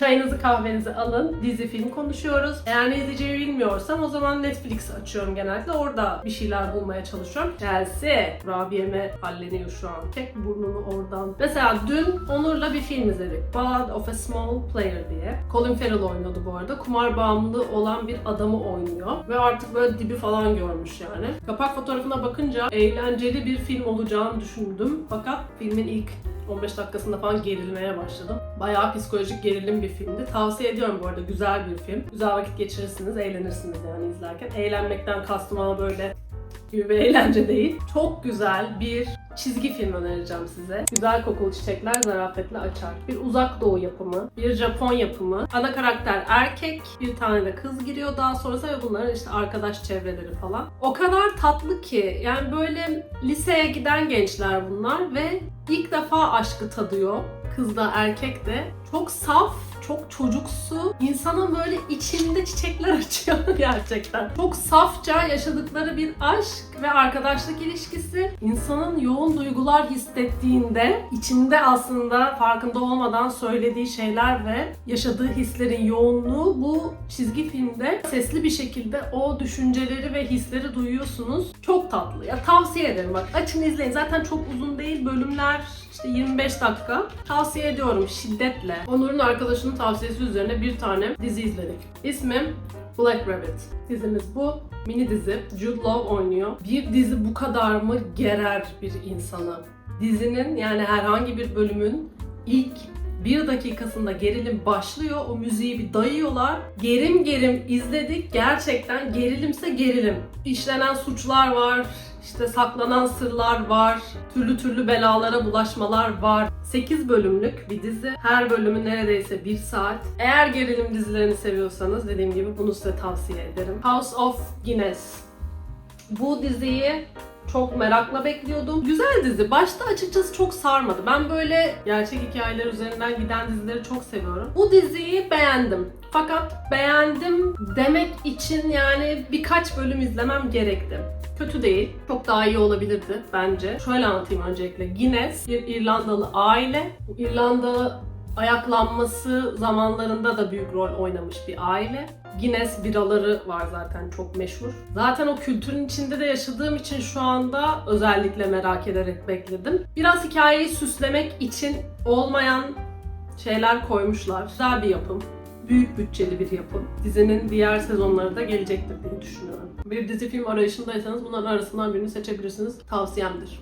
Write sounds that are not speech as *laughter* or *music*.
Çayınızı kahvenizi alın. Dizi film konuşuyoruz. Eğer ne izleyeceğimi bilmiyorsam o zaman Netflix açıyorum genellikle. Orada bir şeyler bulmaya çalışıyorum. Chelsea. Rabia'me halleniyor şu an. Çek burnunu oradan. Mesela dün Onur'la bir film izledik. Ballad of a Small Player diye. Colin Farrell oynadı bu arada. Kumar bağımlı olan bir adamı oynuyor. Ve artık böyle dibi falan görmüş yani. Kapak fotoğrafına bakınca eğlenceli bir film olacağını düşündüm. Fakat filmin ilk 15 dakikasında falan gerilmeye başladım. Bayağı psikolojik gerilim bir filmdi. Tavsiye ediyorum bu arada güzel bir film. Güzel vakit geçirirsiniz, eğlenirsiniz yani izlerken. Eğlenmekten kastım ama böyle gibi bir eğlence değil. Çok güzel bir çizgi film önereceğim size. Güzel kokulu çiçekler zarafetle açar. Bir uzak doğu yapımı, bir Japon yapımı. Ana karakter erkek, bir tane de kız giriyor daha sonrası ve bunların işte arkadaş çevreleri falan. O kadar tatlı ki yani böyle liseye giden gençler bunlar ve ilk defa aşkı tadıyor. Kız da erkek de. Çok saf, çok çocuksu. İnsanın böyle içinde çiçekler *laughs* açıyor gerçekten. Çok safça yaşadıkları bir aşk ve arkadaşlık ilişkisi insanın yoğun duygular hissettiğinde içinde aslında farkında olmadan söylediği şeyler ve yaşadığı hislerin yoğunluğu bu çizgi filmde sesli bir şekilde o düşünceleri ve hisleri duyuyorsunuz. Çok tatlı. Ya tavsiye ederim bak açın izleyin. Zaten çok uzun değil bölümler işte 25 dakika. Tavsiye ediyorum şiddetle. Onur'un arkadaşının tavsiyesi üzerine bir tane dizi izledik. İsmi Black Rabbit. Dizimiz bu. Mini dizi. Jude Law oynuyor. Bir dizi bu kadar mı gerer bir insanı? Dizinin yani herhangi bir bölümün ilk bir dakikasında gerilim başlıyor. O müziği bir dayıyorlar. Gerim gerim izledik. Gerçekten gerilimse gerilim. İşlenen suçlar var. İşte saklanan sırlar var. Türlü türlü belalara bulaşmalar var. 8 bölümlük bir dizi. Her bölümü neredeyse 1 saat. Eğer gerilim dizilerini seviyorsanız dediğim gibi bunu size tavsiye ederim. House of Guinness. Bu diziyi çok merakla bekliyordum. Güzel dizi. Başta açıkçası çok sarmadı. Ben böyle gerçek hikayeler üzerinden giden dizileri çok seviyorum. Bu diziyi beğendim. Fakat beğendim demek için yani birkaç bölüm izlemem gerekti. Kötü değil. Çok daha iyi olabilirdi bence. Şöyle anlatayım öncelikle. Guinness bir İrlandalı aile. İrlanda ayaklanması zamanlarında da büyük rol oynamış bir aile. Guinness biraları var zaten çok meşhur. Zaten o kültürün içinde de yaşadığım için şu anda özellikle merak ederek bekledim. Biraz hikayeyi süslemek için olmayan şeyler koymuşlar. Güzel bir yapım. Büyük bütçeli bir yapım. Dizinin diğer sezonları da gelecektir diye düşünüyorum. Bir dizi film arayışındaysanız bunların arasından birini seçebilirsiniz. Tavsiyemdir.